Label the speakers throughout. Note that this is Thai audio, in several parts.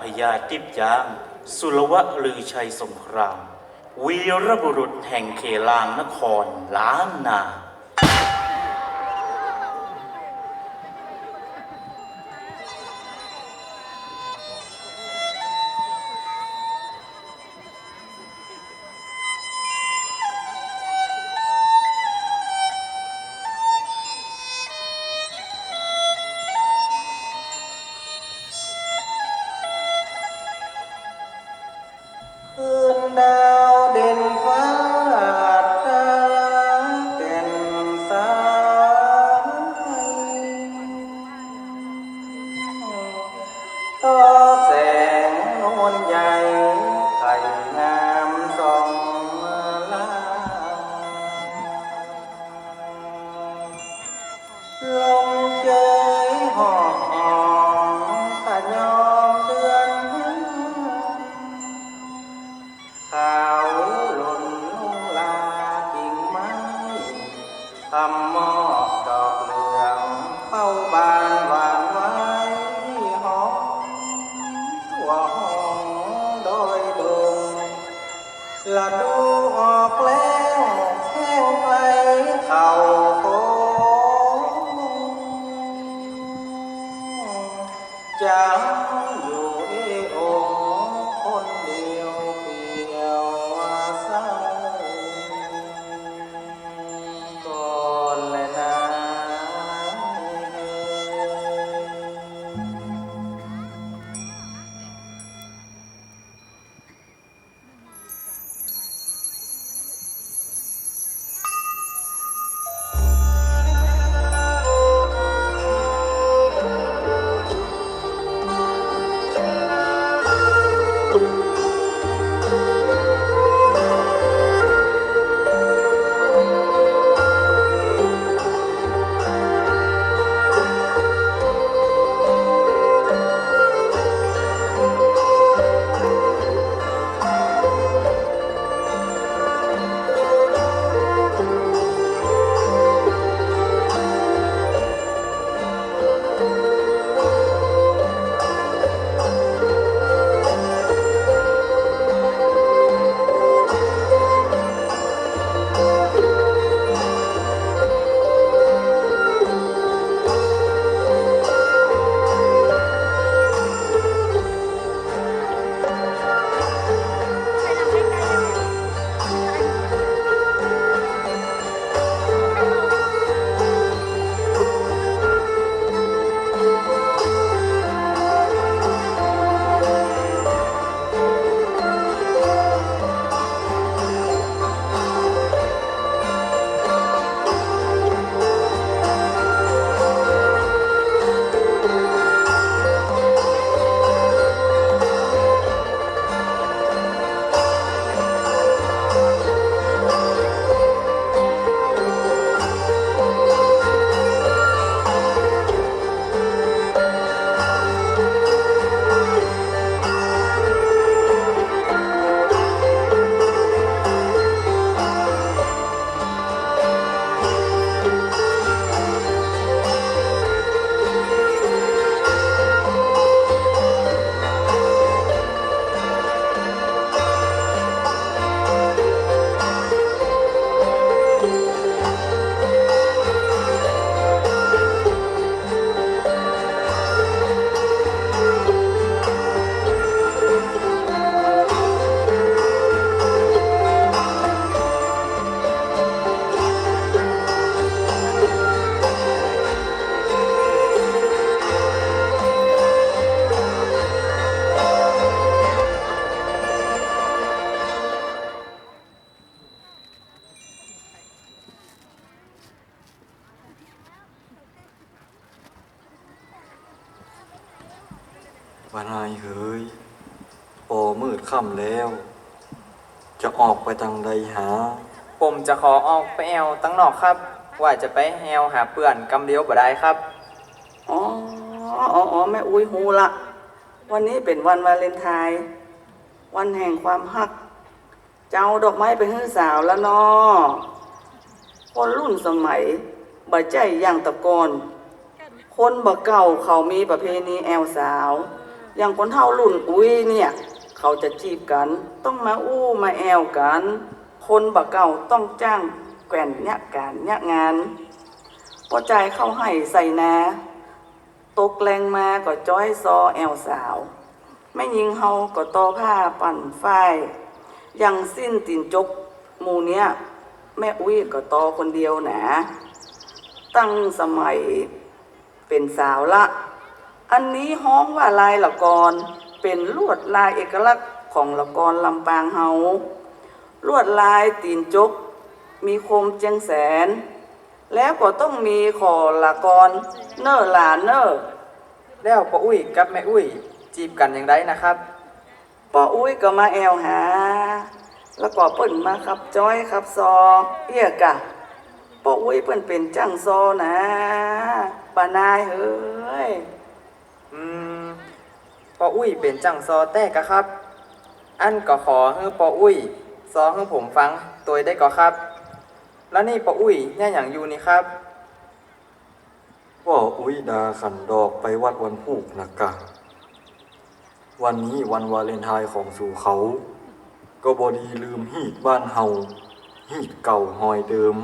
Speaker 1: พญาติบจาง สุรวะลือชัยสงคราม วีรบุรุษแห่งเขลางนครล้านนา
Speaker 2: ผมจะขอออกไปแอวตั้งนอกครับ ว่าจะไปแอวหาเพื่อนกำเดียวบ่ได้ครับ
Speaker 3: อ๋ออ๋ออ๋อแม่อุ้ยฮูละ วันนี้เป็นวันวาเลนไทน์วันแห่งความฮัก เจ้าดอกไม้ไปให้สาวแล้วเนาะคนรุ่นสมัยบ่ใจอย่างตะกอนคนบ่เก่าเขามีประเพณีแอวสาว อย่างคนเท่ารุ่นอุ้ยเนี่ย เขาจะจีบกัน ต้องมาอู้มาแอวกัน คนบะเก่าต้องจ้างแกว่นเนี่ยการเนี่ยงานพอใจายเข้าให้ใส่นา ตกแรงมาก็จ้อยซอแอวสาว ไม่ยิงเฮาก็ตอผ้าปั่นฝ้ายยังสิ้นตินจกหมูเนี้ยแม่อุ้ยก็ตอคนเดียวนะ ตั้งสมัยเป็นสาวละ อันนี้ฮ้องว่าลายละกรเป็นลวดลายเอกลักษณ์ของละกรลำปางเฮา ลวดลายตีนจก มีคมเจียงแสน แล้วก็ต้องมีขอละกร เนอหลานเนอ
Speaker 2: แล้วป้าอุ้ยกับแม่อุ้ย จีบกันอย่างไรนะครับ
Speaker 3: ป้าอุ้ยก็มาแอวหา แล้วก็เปิ้นมาขับจ้อยขับซอเอี้ยกะป้าอุ้ยเปิ้นเป็นจังซอนะปานายเฮ้ย
Speaker 2: อืมป้าอุ้ยเป็นจังซอแต้กะครับ อันก็ขอให้ป้าอุ้ย ซอให้ผมฟังตัวได้ก็ครับ แล้วนี่ป้าอุ้ยเนี่ยอย่างอยู่นี่ครับ
Speaker 4: ว่าอุ้ยดาขันดอกไปวัดวันผูกนะกะ วันนี้วันวาเลนไทน์ของสู่เขา ก็บอดีลืมฮีดบ้านเฮาฮีดเก่าหอยเดิม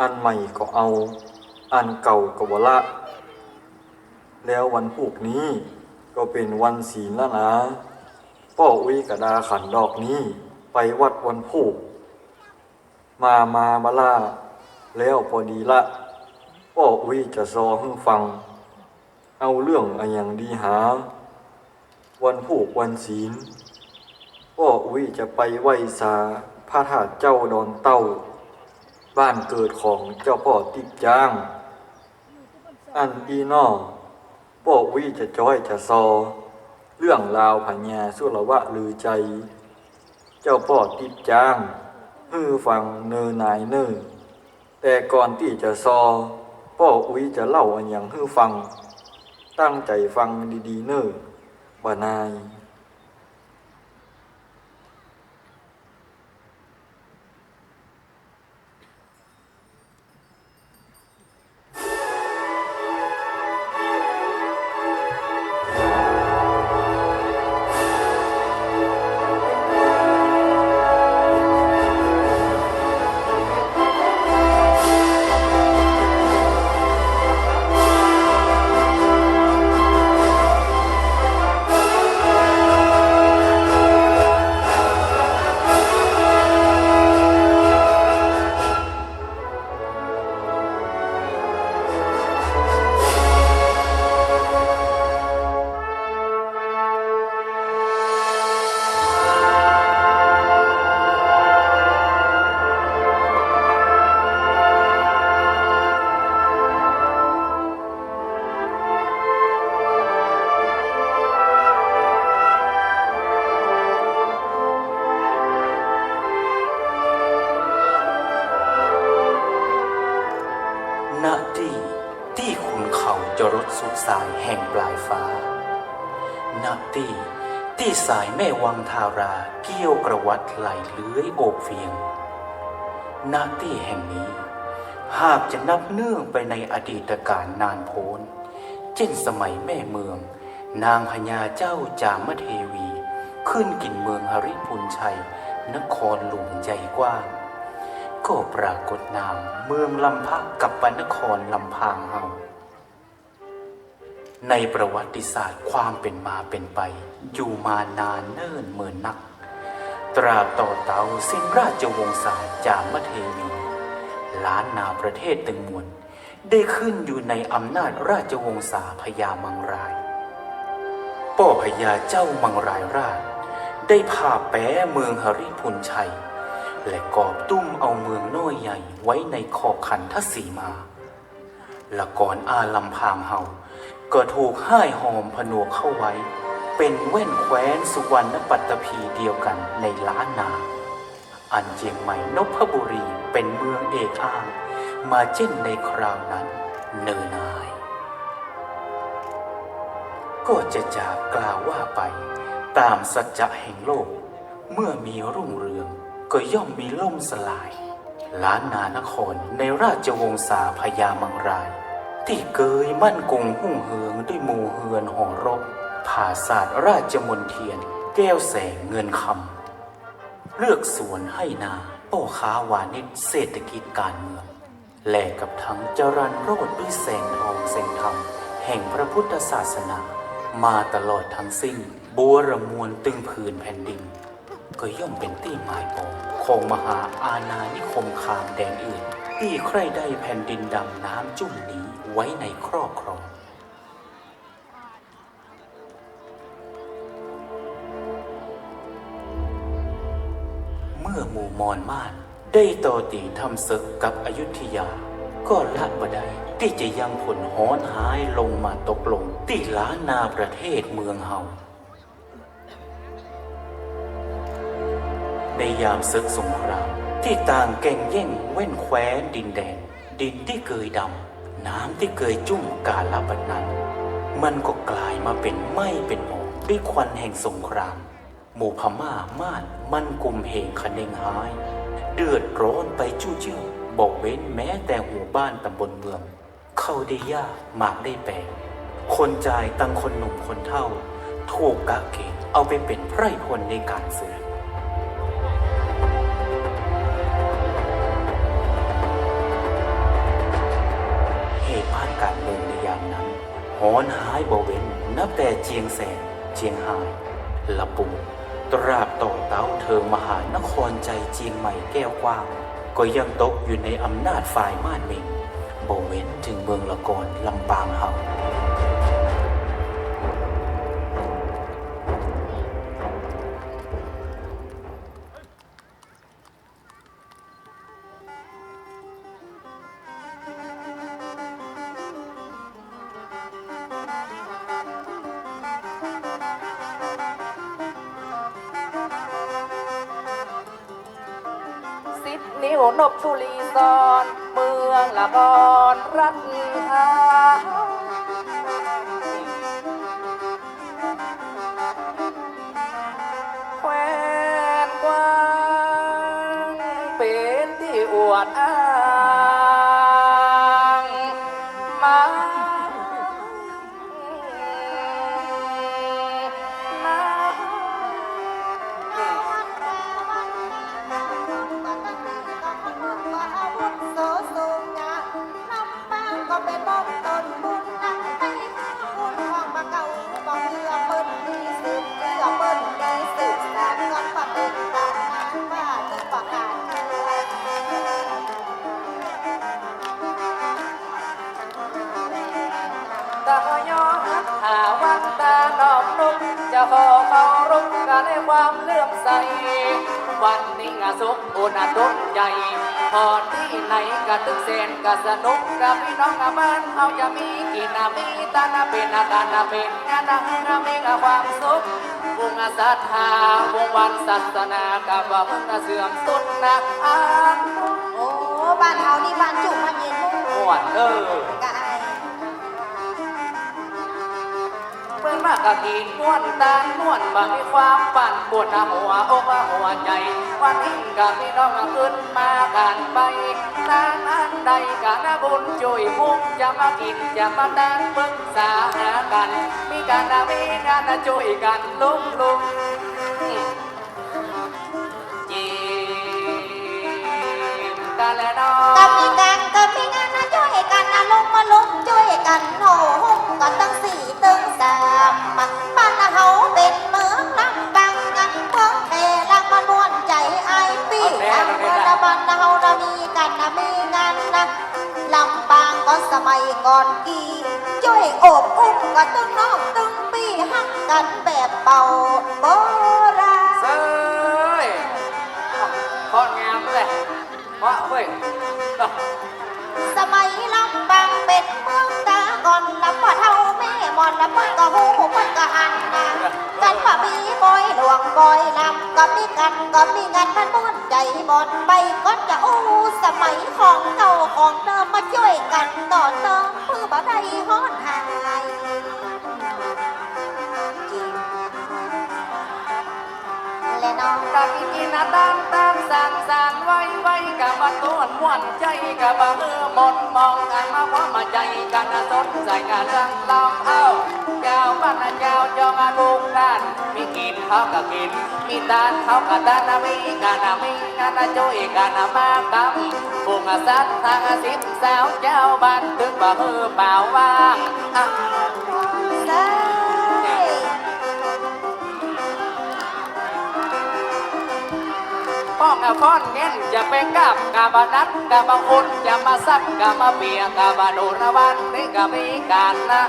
Speaker 4: อันใหม่ก็เอา อันเก่าก็บละ แล้ววันผูกนี้ก็เป็นวันศีลแล้วนะป้ออุ้ยกระดาขันดอกนี้ ไปวัดวันผูกมามามาล่า แล้วพอดีละป้ออุ้ยจะซอให้ฟัง เอาเรื่องอะไรอย่างดีหา วันผูกวันศีลป้ออุ้ยจะไปไหว้สาพระธาตุเจ้าดอนเต้า บ้านเกิดของเจ้าพ่อติ๊กจ้าง อันอีนอป้ออุ้ยจะจ้อยจะซอ เรื่องราวพญาสุรวะลือใจ เจ้าพ่อติดจ้างฮือฟังเนอนายเนอแต่ก่อนที่จะซอพ่ออุ้ยจะเล่าอันอย่างให้ฟัง ตั้งใจฟังดีๆเนอบ่านาย
Speaker 5: แม่วังทาราเกี่ยวกระวัดไหลเลื้อยโอบเฟียงณที่แห่งนี้ หากจะนับเนื่องไปในอดีตการนานโพ้นเช่นสมัยแม่เมือง นางพญาเจ้าจามเทวี ขึ้นกินเมืองหริพุนชัย นครหลวงใจกว้าง ก็ปรากฏนามเมืองลำพักกับปนครลำพางเฮาในประวัติศาสตร์ความเป็นมาเป็นไป อยู่มานานเนิ่นเหมินนัก ตราบต่อเตาสิ้นราชวงศ์ศาจามเทวีล้านนาประเทศตึงมวลได้ขึ้นอยู่ในอำนาจราชวงศาพญามังรายป่อพญาเจ้ามังรายราช ได้พาแป้เมืองหริพุนชัย และกอบตุ้มเอาเมืองน้อยใหญ่ไว้ในขอบขันทศีมาละก่อนอาลำพางเฮาก็ถูกห้ายหอมผนวกเข้าไว้ เป็นแว่นแคว้นสุวรรณปัตตภีเดียวกันในล้านนา อันเจียงใหม่นพบุรีเป็นเมืองเอกอ้าง มาเช่นในคราวนั้นเนินนาย ก็จะจากกล่าวว่าไป ตามสัจจะแห่งโลก เมื่อมีรุ่งเรืองก็ย่อมมีล่มสลาย ล้านนานครในราชวงศ์สาพญามังราย ที่เกยมั่นคงหุ่งเหืองด้วยหมู่เฮือนหอรบ ผ่าศาสตร์ราชมนเทียน แก้วแสงเงินคำ เลือกสวนให้นาโป้ค้าวานิชเศรษฐกิจการเมือง แลกกับทั้งจรันโรดด้วยแสงทองแสงธรรม แห่งพระพุทธศาสนา มาตลอดทั้งสิ้นบัวระมวลตึงผืนแผ่นดิน ก็ย่อมเป็นที่หมายปองของมหาอาณานิคมคามแดนอื่น ที่ใครได้แผ่นดินดำน้ำจุ่มนี้ไว้ในครอบครอง หมู่มอนมาน ได้ต่อตีทำศึกกับอยุธยา ก็ละบไดที่จะยังผลฮอนหายลงมาตกลงที่ล้านนาประเทศเมืองเฮาในยามศึกสงครามที่ต่างแก่งแย่งเว้นแคว้นดินแดน ดินที่เกยดำ น้ำที่เกยจุ่มกาลบัดนั้น มันก็กลายมาเป็นไม้เป็นหมอกด้วยควันแห่งสงคราม หมู่พม่าม่านมันกลุ่มเหงคะเนงหาย เดือดร้อนไปจู้เจื้บอกเว้นแม้แต่หัวบ้านตำบลเมือง เข้าได้ยากหมากได้แปลงคนจ่ายตั้งคนหนุ่มคนเท่า ถูกกะเกณฑ์เอาไปเป็นไพร่พลในการศึกเหตุบ้านการเมืองในยามนั้นหอนหายบ่เว้นนับแต่เจียงแสนเจียงไฮละปู ตราบต่อเต้าเธอมหานครใจเจียงใหม่แก้วกว้าง ก็ยังตกอยู่ในอำนาจฝ่ายม่านเมงบ่เวนถึงเมืองละกอนลำปางเฮา
Speaker 6: นบชุลีซอนเมืองละกอนรัตหาแควนกวางเป็นที่อวดอ้าง
Speaker 7: งาสุ
Speaker 6: ขอุณตุกใหญ่พอที่ไหนกะตึกเซนกะสนุกกับพี่น้องกับบ้านเอาจะมีกินมีตานาเป็นอาการนาเป็นงานดังนามีกับความสุขวงศรัทธาวงวันศาสนากับว่ามึงน่ะเสื่อมสุดนะอ่า
Speaker 7: โอ้บ้านเฮานี่บ้านจุกมันเย็นมุ่ง
Speaker 6: ม่วนเออ
Speaker 7: กะไอ
Speaker 6: เพิ่งมากะกินม้วนตาลม้วนบางมีความปั่นปวดหน้าหัวอกาหัวใจ วันนี้กับพี่น้องขึ้นมากันไปทางอันใดกันบุญช่วยมุกจะมากินจะมาแดงปรึกษาหากัน มีการนามีงานช่วยกันลุงลุง ลำ
Speaker 7: บางก็สมัยก่อนกี่ช่วยโอบอุ้มกันตึงน้องตึงปีหักกันแบบเบาโบราณ
Speaker 6: เซ้ยพอดงามเลยเพราะเว้ย
Speaker 7: สมัยลำบางเป็นเมองตาก่อนลำบ่เท่าแม่หมอนลำเพิ่นก็หูมันก็หันนะกันป่ามีบอยหลวงบอยลำก็มีกันก็มีงานมันม่นใจบอนไปก็จะอู้สมัยของเก่าของเดิมมาช่วยกันต่อเติมเพื่อบ่ได้ฮอน และน้อง
Speaker 6: ตากินกินนะตามตามสานสานไว้ไว้กับมาต้วนม่วนใจกับมาเมื่อหมดมองกันมาว่ามาใจกันนะสนใจงานเรื่องลองเอาเจ้าบ้านนะเจ้าจองอาลูกท่านมีกินเขาก็กิน มีตานเขาก็ตานนะมีกันนะมีงานนะจุยกันนะมากำปุงอาสัตทางอาสิบสาวเจ้าบ้านถึงบ่มือเปล่าว่าง ป้องอาฟ้อนเงี้ยจะเป็นกับกาบานัดกาบางคนจะมาซักกามาเปียกาบาโดนวันนี้ก็มีการนะ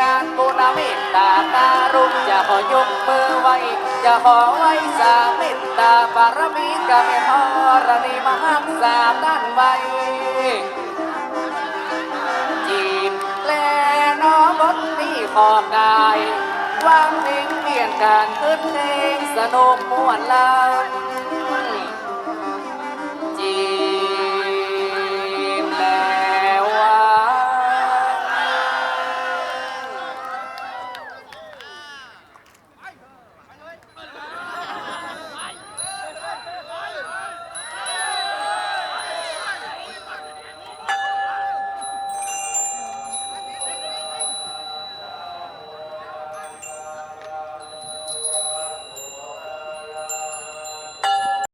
Speaker 6: งานบุญเมตตาการุณจะขอยกมือไว้ จะขอไว้สามตตาบารมีกาเมหรณีมหักษาด้านไว้จีบแลน้อบดนี้ขอกายวางเพลงเปลี่ยนการขึ้นเพลงสนุกม่วนลำ